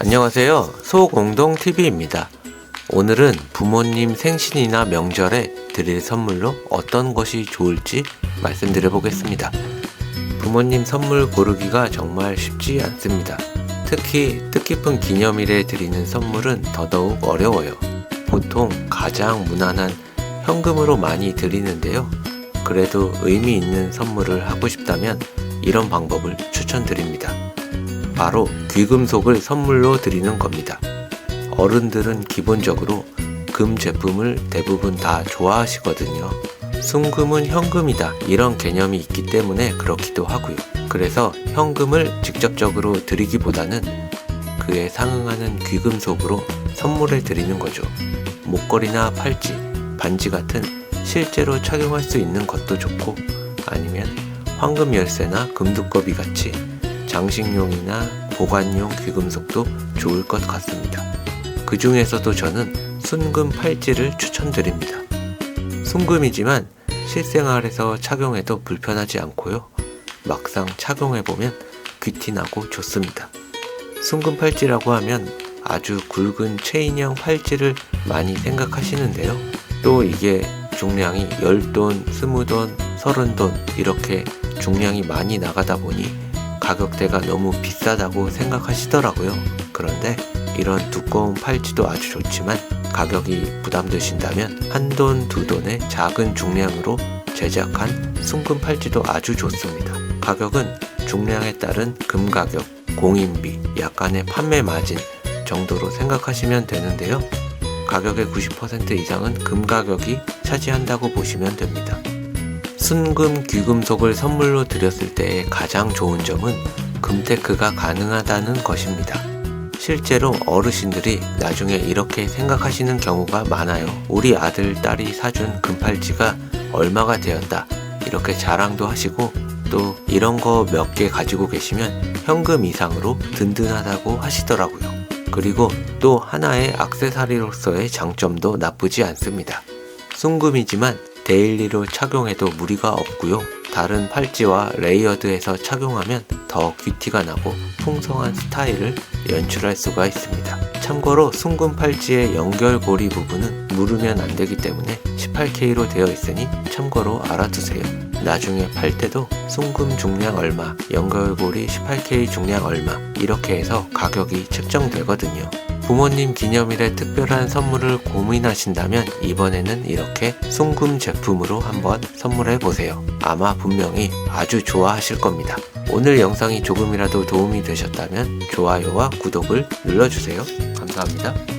안녕하세요. 소공동TV입니다. 오늘은 부모님 생신이나 명절에 드릴 선물로 어떤 것이 좋을지 말씀드려 보겠습니다. 부모님 선물 고르기가 정말 쉽지 않습니다. 특히 뜻깊은 기념일에 드리는 선물은 더더욱 어려워요. 보통 가장 무난한 현금으로 많이 드리는데요. 그래도 의미 있는 선물을 하고 싶다면 이런 방법을 추천드립니다. 바로 귀금속을 선물로 드리는 겁니다. 어른들은 기본적으로 금 제품을 대부분 다 좋아하시거든요. 순금은 현금이다 이런 개념이 있기 때문에 그렇기도 하고요. 그래서 현금을 직접적으로 드리기보다는 그에 상응하는 귀금속으로 선물을 드리는 거죠. 목걸이나 팔찌, 반지 같은 실제로 착용할 수 있는 것도 좋고 아니면 황금 열쇠나 금두꺼비 같이 장식용이나 보관용 귀금속도 좋을 것 같습니다. 그 중에서도 저는 순금 팔찌를 추천드립니다. 순금이지만 실생활에서 착용해도 불편하지 않고요. 막상 착용해보면 귀티나고 좋습니다. 순금 팔찌라고 하면 아주 굵은 체인형 팔찌를 많이 생각하시는데요. 또 이게 중량이 10돈, 20돈, 30돈 이렇게 중량이 많이 나가다 보니 가격대가 너무 비싸다고 생각하시더라고요. 그런데 이런 두꺼운 팔찌도 아주 좋지만 가격이 부담되신다면 한 돈, 두 돈의 작은 중량으로 제작한 순금 팔찌도 아주 좋습니다. 가격은 중량에 따른 금 가격, 공인비, 약간의 판매 마진 정도로 생각하시면 되는데요. 가격의 90% 이상은 금 가격이 차지한다고 보시면 됩니다. 순금 귀금속을 선물로 드렸을 때의 가장 좋은 점은 금테크가 가능하다는 것입니다. 실제로 어르신들이 나중에 이렇게 생각하시는 경우가 많아요. 우리 아들, 딸이 사준 금팔찌가 얼마가 되었다. 이렇게 자랑도 하시고 또 이런 거 몇 개 가지고 계시면 현금 이상으로 든든하다고 하시더라고요. 그리고 또 하나의 악세사리로서의 장점도 나쁘지 않습니다. 순금이지만 데일리로 착용해도 무리가 없고요. 다른 팔찌와 레이어드해서 착용하면 더 귀티가 나고 풍성한 스타일을 연출할 수가 있습니다. 참고로 순금 팔찌의 연결고리 부분은 누르면 안 되기 때문에 18K로 되어 있으니 참고로 알아두세요. 나중에 팔 때도 순금 중량 얼마, 연결고리 18K 중량 얼마 이렇게 해서 가격이 책정되거든요. 부모님 기념일에 특별한 선물을 고민하신다면 이번에는 이렇게 순금 제품으로 한번 선물해 보세요. 아마 분명히 아주 좋아하실 겁니다. 오늘 영상이 조금이라도 도움이 되셨다면 좋아요와 구독을 눌러주세요. 감사합니다.